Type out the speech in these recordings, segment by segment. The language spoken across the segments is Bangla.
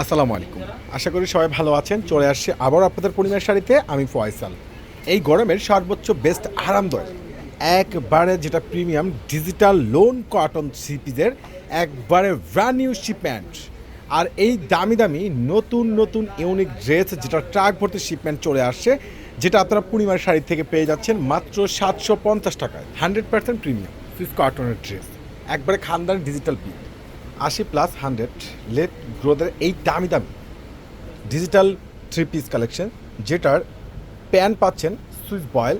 আসসালামু আলাইকুম। আশা করি সবাই ভালো আছেন। চলে আসছে আবার আপনাদের পরিমাণ শাড়িতে। আমি ফয়সাল। এই গরমের সর্বোচ্চ বেস্ট আরামদায়ক, একবারে যেটা প্রিমিয়াম ডিজিটাল লোন কটন সিপিজের একবারে ব্র্যান্ড নিউ শিপমেন্ট আর এই দামি দামি নতুন নতুন ইউনিক ড্রেস যেটা ট্রাক ভর্তি শিপমেন্ট চলে আসছে, যেটা আপনারা পূর্ণিমার শাড়ি থেকে পেয়ে যাচ্ছেন মাত্র সাতশো পঞ্চাশ টাকায়। হান্ড্রেড পার্সেন্ট প্রিমিয়াম সুইস কটনের ড্রেস একবারে খানদান ডিজিটাল পিক আশি প্লাস হান্ড্রেড লেট গ্রোদের এই দামি দামি ডিজিটাল থ্রি পিস কালেকশন যেটার প্যান পাচ্ছেন সুইচ বয়েল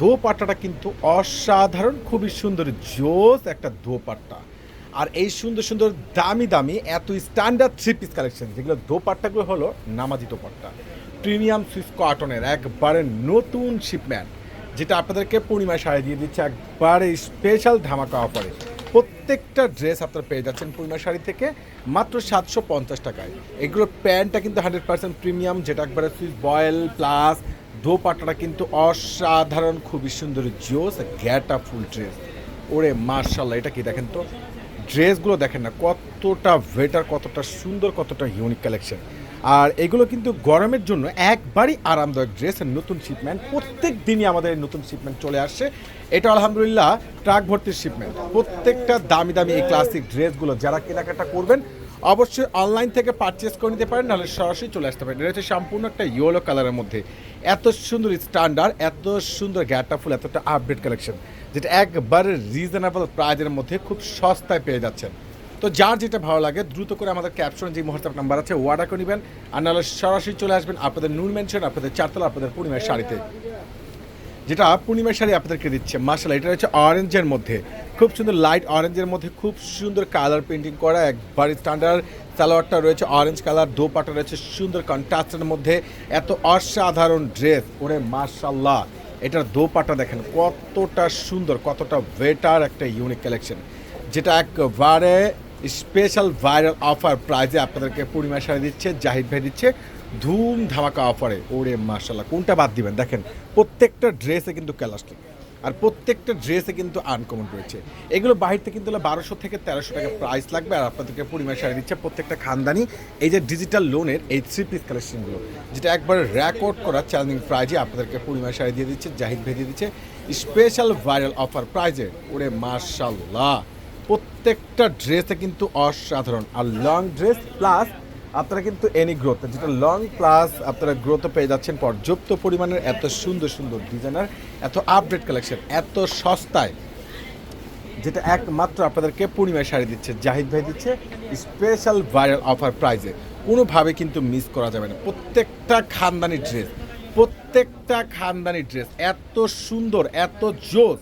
দোপাট্টাটা কিন্তু অসাধারণ, খুবই সুন্দর, জোস একটা দোপাট্টা। আর এই সুন্দর সুন্দর, দামি দামি, এত স্ট্যান্ডার্ড থ্রি পিস কালেকশন যেগুলো দোপাট্টাগুলো হলো নামাজি দোপাট্টা। প্রিমিয়াম সুইস কটনের একবারে নতুন শিপম্যান যেটা আপনাদেরকে পূর্ণিমায় শাড়ি দিয়ে দিচ্ছে, একবারে স্পেশাল ধামাকা অফারে প্রত্যেকটা ড্রেস আপনারা পেয়ে যাচ্ছেন পূর্ণিমা শাড়ি থেকে মাত্র সাতশো পঞ্চাশ টাকায়। এগুলোর প্যান্টটা কিন্তু হান্ড্রেড পার্সেন্ট প্রিমিয়াম, যেটা একবারে সুইচ বয়েল প্লাস দোপাট্টাটা কিন্তু অসাধারণ, খুবই সুন্দর জোস গ্যাটা ফুল ড্রেস ওরে মার্শাল্লাহ এটা কি দেখেন তো? ড্রেসগুলো দেখেন না, কতটা ভেটার কতটা সুন্দর, কতটা ইউনিক কালেকশন আর এগুলো কিন্তু গরমের জন্য একবারই আরামদায়ক ড্রেস নতুন শিপমেন্ট প্রত্যেক দিনই আমাদের নতুন শিপমেন্ট চলে আসছে। এটা আলহামদুলিল্লাহ ট্রাক ভর্তির শিপমেন্ট প্রত্যেকটা দামি দামি এই ক্লাসিক ড্রেসগুলো যারা কেনাকাটা করবেন, অবশ্যই অনলাইন থেকে পারচেস করে নিতে পারেন, নাহলে সরাসরি চলে আসতে পারেন। এটা হচ্ছে সম্পূর্ণ একটা ইয়েলো কালারের মধ্যে। এত সুন্দর স্ট্যান্ডার্ড এত সুন্দর গ্যাটা ফুল এতটা আপডেট কালেকশন যেটা একবারে রিজনেবল প্রাইজের মধ্যে খুব সস্তায় পেয়ে যাচ্ছেন। তো যার যেটা ভালো লাগে, দ্রুত করে আমাদের ক্যাপশন যে হোয়াটসঅ্যাপ নাম্বার আছে ওয়ার্ডার করে নেবেন। আর নাহলে সরাসরি চলে আসবেন আপনাদের নুন মেনশন আপনাদের চারতলা, আপনাদের পূর্ণিমার শাড়িতে। যেটা পূর্ণিমার শাড়ি আপনাদেরকে দিচ্ছে। মার্শাল এটা হচ্ছে অরেঞ্জের মধ্যে। খুব সুন্দর লাইট অরেঞ্জের মধ্যে, খুব সুন্দর কালার পেন্টিং করা, একবার স্ট্যান্ডার্ড সালোয়ারটা রয়েছে অরেঞ্জ কালার দোপাটা রয়েছে সুন্দর কন্ট্রাস্টের মধ্যে। এত অসাধারণ ড্রেস ওরে মার্শাল্লাহ এটার দোপাটা দেখেন, কতটা সুন্দর, কতটা বেটার একটা ইউনিক কালেকশন যেটা একবারে স্পেশাল ভাইরাল অফার প্রাইজে আপনাদেরকে পূর্ণিমা শাড়ি দিচ্ছে, জাহিদ ভাই দিচ্ছে ধুম ধামাকা অফারে। ওরে মার্শাল্লাহ কোনটা বাদ দিবেন? দেখেন, প্রত্যেকটা ড্রেসে কিন্তু ক্যালাস্টিক আর প্রত্যেকটা ড্রেসে কিন্তু আনকমন রয়েছে। এগুলো বাহির থেকে কিন্তু বারোশো থেকে তেরোশো টাকা প্রাইস লাগবে, আর আপনাদেরকে পরিমাণ শাড়ি দিচ্ছে প্রত্যেকটা খানদানি। এই যে ডিজিটাল লোনের এই থ্রি পিস কালেকশনগুলো যেটা একবার রেকর্ড করা চ্যালেঞ্জিং প্রাইজে আপনাদেরকে পরিমাণ শাড়ি দিয়ে দিচ্ছে, জাহিদ ভেজে দিচ্ছে। স্পেশাল ভাইরাল অফার প্রাইজে ওরে মার্শাল্লাহ প্রত্যেকটা ড্রেসে কিন্তু অসাধারণ। আর লং ড্রেস প্লাস আপনারা কিন্তু এনি গ্রোথ যেটা লং প্লাস আপনারা গ্রোথও পেয়ে যাচ্ছেন পর্যাপ্ত পরিমাণের এত সুন্দর সুন্দর ডিজাইনার এত আপডেট কালেকশন এত সস্তায়, যেটা একমাত্র আপনাদেরকে পূর্ণিমায় শাড়ি দিচ্ছে, জাহিদ ভাই দিচ্ছে স্পেশাল ভাইরাল অফার প্রাইজে কোনোভাবে কিন্তু মিস করা যাবে না। প্রত্যেকটা খানদানি ড্রেস প্রত্যেকটা খানদানি ড্রেস এত সুন্দর, এত জোস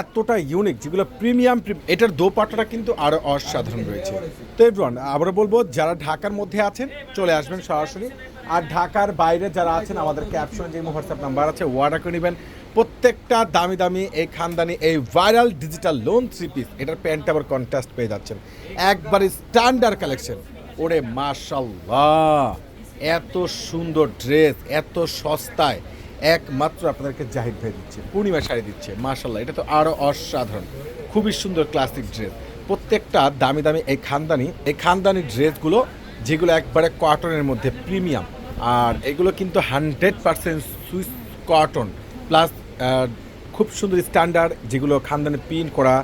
এতটা ইউনিক যেগুলো প্রিমিয়াম এটার দোপাট্টাটা কিন্তু আরও অসাধারণ রয়েছে। তো এভরিওয়ান আবারও বলব, যারা ঢাকার মধ্যে আছেন, চলে আসবেন সরাসরি। আর ঢাকার বাইরে যারা আছেন, আমাদের ক্যাপশন যে হোয়াটসঅ্যাপ নাম্বার আছে ওয়ার্ডার করে নেবেন। প্রত্যেকটা দামি দামি এই খানদানি, এই viral digital lawn three piece এটার প্যান্ট আবার কন্ট্রাস্ট পেয়ে যাচ্ছেন। একবারে স্ট্যান্ডার্ড কালেকশন ওরে মাশাল্লাহ এত সুন্দর ড্রেস এত সস্তায়। একমাত্র আপনাদেরকে জাহিদ ভাই দিচ্ছে, পূর্ণিমা শাড়ি দিচ্ছে মাশাল্লাহ এটা তো আরও অসাধারণ, খুবই সুন্দর ক্লাসিক ড্রেস প্রত্যেকটা দামি দামি এই খানদানি এই খানদানি ড্রেসগুলো যেগুলো একবারে কটনের মধ্যে প্রিমিয়াম আর এগুলো কিন্তু hundred percent Swiss cotton plus খুব সুন্দর স্ট্যান্ডার্ড যেগুলো খানদানি পিন করা,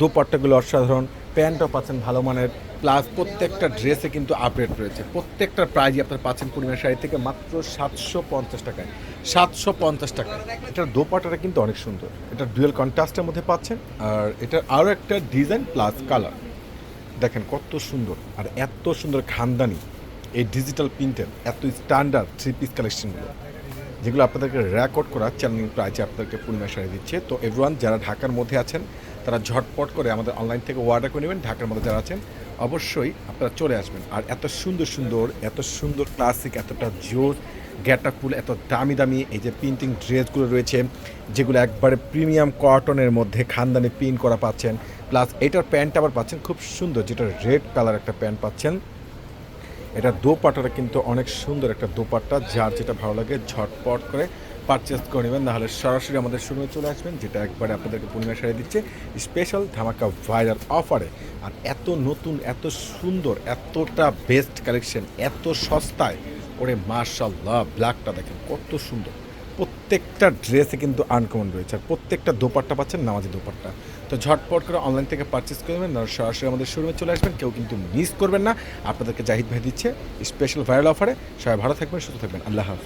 দোপাট্টাগুলো অসাধারণ প্যান্টও পাচ্ছেন ভালো মানের প্লাস প্রত্যেকটা ড্রেসে কিন্তু আপডেট রয়েছে। প্রত্যেকটা প্রাইজই আপনার পাচ্ছেন পূর্ণিমা শাড়ি থেকে মাত্র সাতশো পঞ্চাশ টাকায়। সাতশো পঞ্চাশ টাকা এটার দোপাটাটা কিন্তু অনেক সুন্দর। এটা ডুয়েল কন্ট্রাস্টের মধ্যে পাচ্ছেন। আর এটার আরও একটা ডিজাইন প্লাস কালার দেখেন কত সুন্দর। আর এত সুন্দর খানদানি এই ডিজিটাল প্রিন্টের এত স্ট্যান্ডার্ড থ্রি পিস কালেকশনগুলো যেগুলো আপনাদেরকে রেকর্ড করা চ্যানেলিং প্রাইজে আপনাদেরকে পূর্ণিমা শাড়ি দিচ্ছে। তো এভরিওয়ান যারা ঢাকার মধ্যে আছেন, তারা ঝটপট করে আমাদের অনলাইন থেকে অর্ডার করে নেবেন। ঢাকার মধ্যে যারা আছেন অবশ্যই আপনারা চলে আসবেন। আর এত সুন্দর সুন্দর, এত সুন্দর ক্লাসিক এতটা জোর গ্যাটা ফুল এত দামি দামি এই যে প্রিন্টিং ড্রেসগুলো রয়েছে, যেগুলো একবারে প্রিমিয়াম কটনের মধ্যে খানদানি প্রিন্ট করা পাচ্ছেন। প্লাস এটার প্যান্ট আবার পাচ্ছেন খুব সুন্দর, যেটা রেড কালার একটা প্যান্ট পাচ্ছেন। এটা দোপাট্টাটা কিন্তু অনেক সুন্দর একটা দোপাট্টা, যার যেটা ভালো লাগে ঝটপট করে পারচেস করে নেবেন, নাহলে সরাসরি আমাদের শোরুমে চলে আসবেন, যেটা একবারে আপনাদেরকে পূর্ণিমা শাড়ি দিচ্ছে। স্পেশাল ধামাকা ভাইরাল অফারে আর এত নতুন, এত সুন্দর, এতটা বেস্ট কালেকশন এত সস্তায়, ওরে মার্শাল্লাহ ব্ল্যাকটা দেখেন কত সুন্দর। প্রত্যেকটা ড্রেসে কিন্তু আনকমন রয়েছে, আর প্রত্যেকটা দোপাট্টা পাচ্ছেন, নামাজি দোপাট্টা। তো ঝটপট করে অনলাইন থেকে পারচেস করবেন না সরাসরি আমাদের শোরুমে চলে আসবেন, কেউ কিন্তু মিস করবেন না। আপনাদেরকে জাহিদ ভাই দিচ্ছে স্পেশাল ভাইরাল অফারে সবাই ভালো থাকবেন, সুস্থ থাকবেন। আল্লাহ হাফিজ।